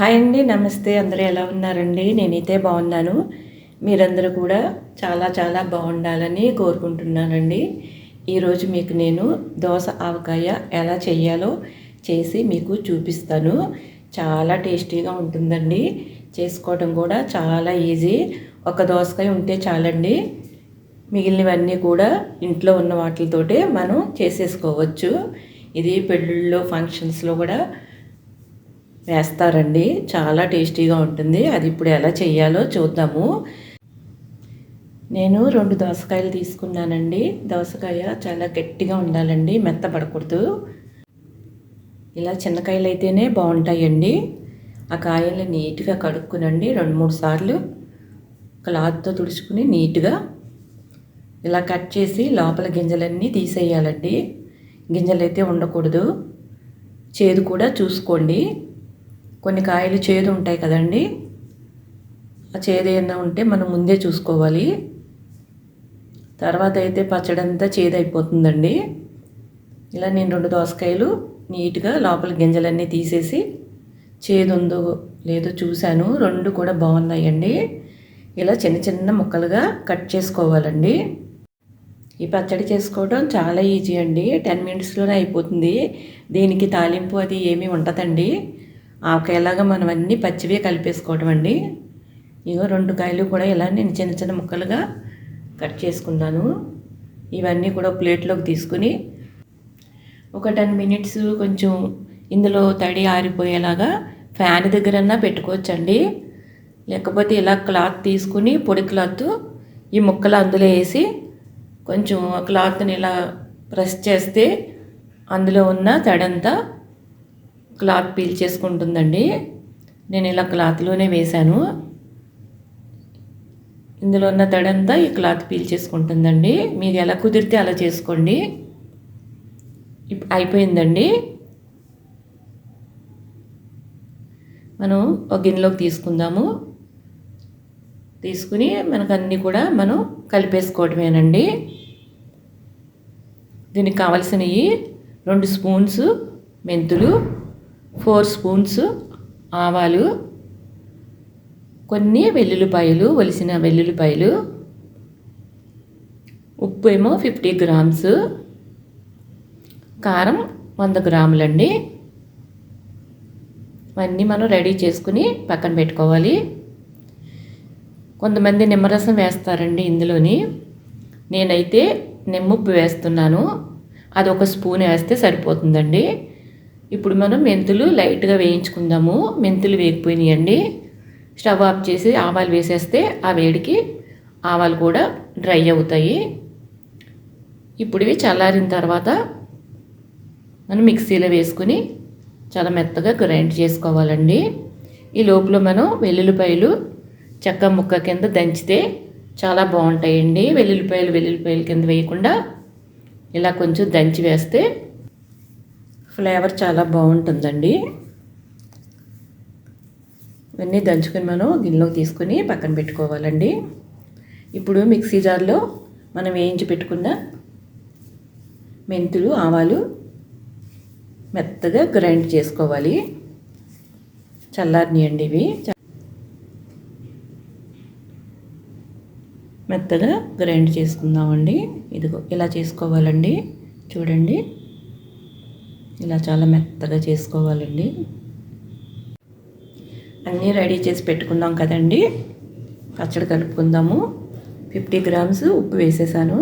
Hi అండి నమస్తే. అందరూ ఎలా ఉన్నారండి? నేనైతే బాగున్నాను. మీరందరూ కూడా చాలా చాలా బాగుండాలని కోరుకుంటున్నానండి. ఈరోజు మీకు నేను దోశ ఆవకాయ ఎలా చేయాలో చేసి మీకు చూపిస్తాను. చాలా టేస్టీగా ఉంటుందండి. చేసుకోవడం కూడా చాలా ఈజీ. ఒక దోసకాయ ఉంటే చాలండి. మిగిలినవన్నీ కూడా ఇంట్లో ఉన్న వాటితోటే మనం చేసేసుకోవచ్చు. ఇది పెళ్ళిళ్ళలో ఫంక్షన్స్లో కూడా వేస్తారండి. చాలా టేస్టీగా ఉంటుంది. అది ఇప్పుడు ఎలా చేయాలో చూద్దాము. నేను రెండు దోసకాయలు తీసుకున్నానండి. దోసకాయ చాలా గట్టిగా ఉండాలండి మెత్తపడకూడదు ఇలా చిన్నకాయలు అయితేనే బాగుంటాయండి. ఆ కాయల్ని నీట్గా కడుక్కునండి. రెండు మూడు సార్లు క్లాత్తో తుడుచుకుని నీట్గా ఇలా కట్ చేసి లోపల గింజలన్నీ తీసేయాలండి. గింజలు అయితే ఉండకూడదు. చేదు కూడా చూసుకోండి. కొన్ని కాయలు చేదు ఉంటాయి కదండి. ఆ చేదు ఏమైనా ఉంటే మనం ముందే చూసుకోవాలి. తర్వాత అయితే పచ్చడి అంతా చేదు అయిపోతుందండి ఇలా నేను రెండు దోసకాయలు నీట్గా లోపల గింజలన్నీ తీసేసి చేదు ఉందో లేదో చూశాను. రెండు కూడా బాగున్నాయండి. ఇలా చిన్న చిన్న ముక్కలుగా కట్ చేసుకోవాలండి. ఈ పచ్చడి చేసుకోవడం చాలా ఈజీ అండి. టెన్ మినిట్స్లోనే అయిపోతుంది. దీనికి తాలింపు అది ఏమీ ఉండదండి. ఆవకాయలాగా మనం అన్నీ పచ్చివే కలిపేసుకోవటం అండి. ఇగో రెండు కాయలు కూడా ఇలా నేను చిన్న చిన్న ముక్కలుగా కట్ చేసుకున్నాను. ఇవన్నీ కూడా ప్లేట్లోకి తీసుకుని ఒక టెన్ మినిట్స్ కొంచెం ఇందులో తడి ఆరిపోయేలాగా ఫ్యాన్ దగ్గరన్నా పెట్టుకోవచ్చండి. లేకపోతే ఇలా క్లాత్ తీసుకుని పొడి క్లాత్ ఈ ముక్కలు అందులో వేసి కొంచెం క్లాత్ని ఇలా ప్రెస్ చేస్తే అందులో ఉన్న తడంతా క్లాత్ పీల్ చేసుకుంటుందండి. నేను ఇలా క్లాత్లోనే వేశాను. ఇందులో ఉన్న తడంతా ఈ క్లాత్ పీల్ చేసుకుంటుందండి. మీరు ఎలా కుదిరితే అలా చేసుకోండి. అయిపోయిందండి. మనం ఒక గిన్నెలోకి తీసుకుందాము. తీసుకుని మనకు అన్నీ కూడా మనం కలిపేసుకోవటమేనండి. దీనికి కావలసినవి రెండు స్పూన్స్ మెంతులు ఫోర్ స్పూన్స్ ఆవాలు కొన్ని వెల్లుల్లిపాయలు ఒలిసిన వెల్లుల్లిపాయలు ఉప్పు ఏమో ఫిఫ్టీ గ్రామ్స్ కారం వంద గ్రాములండి. ఇవన్నీ మనం రెడీ చేసుకుని పక్కన పెట్టుకోవాలి. కొంతమంది నిమ్మరసం వేస్తారండి ఇందులోని. నేనైతే నిమ్మప్పు వేస్తున్నాను. అది ఒక స్పూన్ వేస్తే సరిపోతుందండి. ఇప్పుడు మనం మెంతులు లైట్గా వేయించుకుందాము. మెంతులు వేగిపోయినాయండి. స్టవ్ ఆఫ్ చేసి ఆవాలు వేసేస్తే ఆ వేడికి ఆవాలు కూడా డ్రై అవుతాయి. ఇప్పుడు ఇవి చల్లారిన తర్వాత మనం మిక్సీలో వేసుకుని చాలా మెత్తగా గ్రైండ్ చేసుకోవాలండి. ఈ లోపల మనం వెల్లుల్లిపాయలు చెక్క ముక్క కింద దంచితే చాలా బాగుంటాయండి. వెల్లుల్లిపాయలు వెల్లుల్లిపాయల కింద వేయకుండా ఇలా కొంచెం దంచి వేస్తే ఫ్లేవర్ చాలా బాగుంటుందండి. ఇవన్నీ దంచుకొని మనం గిన్నెలోకి తీసుకొని పక్కన పెట్టుకోవాలండి. ఇప్పుడు మిక్సీ జార్లో మనం వేయించి పెట్టుకున్న మెంతులు ఆవాలు మెత్తగా గ్రైండ్ చేసుకోవాలి. చల్లారనియండి ఇవి. మెత్తగా గ్రైండ్ చేసుకుందామండి. ఇదిగో ఇలా చేసుకోవాలండి. చూడండి. ఇలా చాలా మెత్తగా చేసుకోవాలండి. అన్నీ రెడీ చేసి పెట్టుకుందాం కదండి. పచ్చడి కలుపుకుందాము. ఫిఫ్టీ గ్రామ్స్ ఉప్పు వేసేసాను.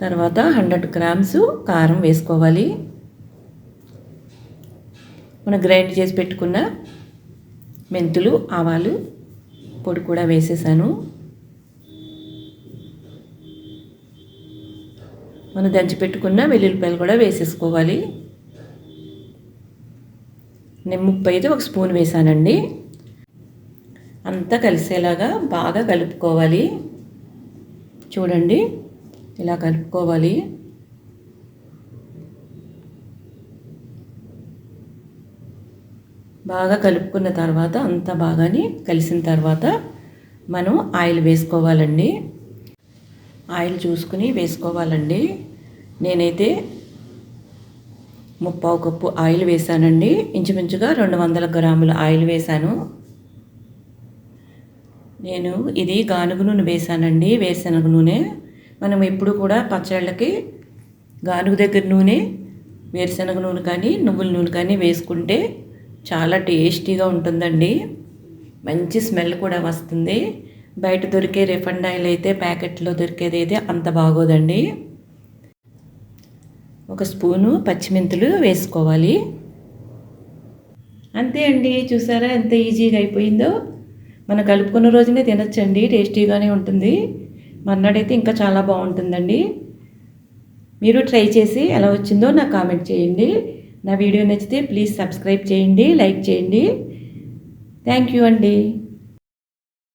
తర్వాత హండ్రెడ్ గ్రామ్స్ కారం వేసుకోవాలి. మనం గ్రైండ్ చేసి పెట్టుకున్న మెంతులు ఆవాలు పొడి కూడా వేసేసాను. మనం దంచి పెట్టుకున్న వెల్లుల్లిపాయలు కూడా వేసేసుకోవాలి. నేను ముప్పై అయితే ఒక స్పూన్ వేసానండి. అంతా కలిసేలాగా బాగా కలుపుకోవాలి. చూడండి ఇలా కలుపుకోవాలి. బాగా కలుపుకున్న తర్వాత అంతా బాగానే కలిసిన తర్వాత మనం ఆయిల్ వేసుకోవాలండి. ఆయిల్ చూసుకుని వేసుకోవాలండి. నేనైతే ముప్పావు కప్పు ఆయిల్ వేసానండి. ఇంచుమించుగా రెండు వందల గ్రాముల ఆయిల్ వేసాను. నేను ఇది గానుగ నూనె వేసానండి. వేరుశనగ నూనె మనం ఎప్పుడు కూడా పచ్చళ్ళకి గానుగ దగ్గర నూనె వేరుశనగ నూనె కానీ నువ్వుల నూనె కానీ వేసుకుంటే చాలా టేస్టీగా ఉంటుందండి. మంచి స్మెల్ కూడా వస్తుంది. బయట దొరికే రిఫండ్ ఆయిల్ అయితే ప్యాకెట్లో దొరికేది అయితే అంత బాగోదండి. ఒక స్పూను పచ్చిమెంతులు వేసుకోవాలి. అంతే అండి చూసారా ఎంత ఈజీగా అయిపోయిందో. మనం కలుపుకున్న రోజునే తినచ్చండి టేస్టీగానే ఉంటుంది. మర్నాడైతే ఇంకా చాలా బాగుంటుందండి. మీరు ట్రై చేసి ఎలా వచ్చిందో నాకు కామెంట్ చేయండి. నా వీడియో నచ్చితే ప్లీజ్ సబ్స్క్రైబ్ చేయండి లైక్ చేయండి. థ్యాంక్ యూ అండి.